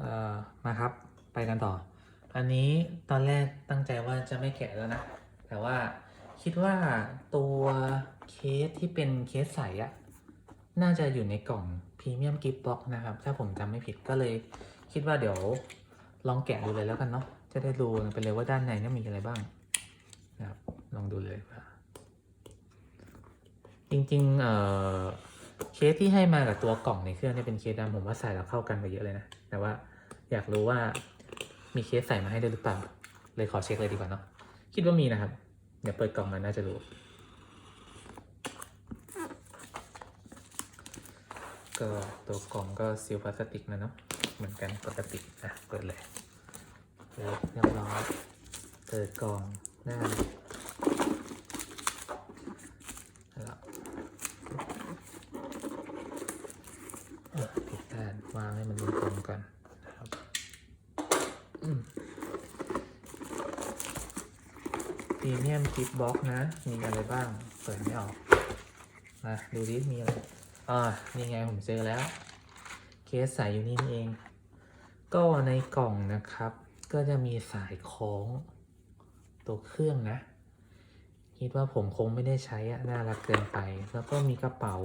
เอ่อมาครับ ไปกันต่อ อันนี้ตอนแรกตั้งใจว่าจะไม่แกะแล้วนะ แต่ว่าคิดว่าตัวเคสที่เป็นเคสใสอะน่าจะอยู่ในกล่องพรีเมียมกิฟต์บ็อกนะครับ ถ้าผมจำไม่ผิดก็เลย คิดว่าเดี๋ยวลองแกะดูเลยแล้วกันเนาะจะได้รู้ไปเลยว่าด้านในนี่มีอะไรบ้างนะครับลองดูเลยว่าจริงๆเอ่อ เคสที่ให้มากับตัวกล่องในเครื่องเนี่ยเป็นเคสดำผมว่าใส่แล้วเข้ากันไปเยอะเลยนะ แต่ว่าอยากรู้ว่ามีเคสใส่มาให้ด้วยหรือเปล่า เลยขอเช็คเลยดีกว่าเนาะ คิดว่ามีนะครับ เดี๋ยวเปิดกล่องมาน่าจะรู้ ก็ตัวกล่องก็ซีลพลาสติกนะเนาะ เหมือนกันปกติอะเปิดเลยเรียบร้อยเปิดกล่องได้แล้ว ผิดด้านวางให้มันตรงก่อนนะครับพรีเมียมกิฟต์บ็อกนะ มีอะไรบ้าง เปิดไม่ออก มาดูดิมีอะไร อ่า นี่ไงผมเจอแล้ว เคสใส่อยู่นี่นี่เอง ก็ในกล่องนะครับ ก็จะมีสายคล้องตัวเครื่องนะ คิดว่าผมคงไม่ได้ใช้อะน่ารักเกินไป แล้วก็มีกระเป๋า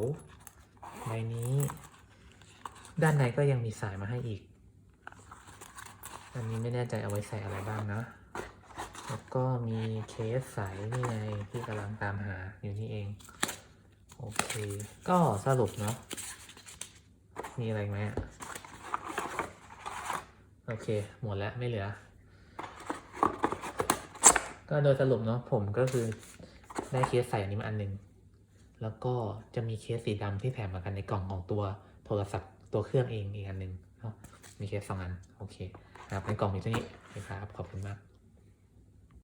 ใบนี้ ด้านในก็ยังมีสายมาให้อีก อันนี้ไม่แน่ใจเอาไว้ใส่อะไรบ้างนะ แล้วก็มีเคสใสนี่ไงที่กำลังตามหาอยู่นี่เอง โอเค ก็สรุปเนาะ มีอะไรไหมโอเค หมดแล้วไม่เหลือ ก็โดยสรุปเนาะผมก็คือได้เคสใส่อันนี้มาอันหนึ่งแล้วก็จะมีเคสสีดำที่แถมมากันในกล่องของตัวโทรศัพท์ ตัวเครื่องเองอีกอันหนึ่งเนาะมีเคสสองอันโอเคนะครับในกล่องมีเท่านี้นะครับขอบคุณมาก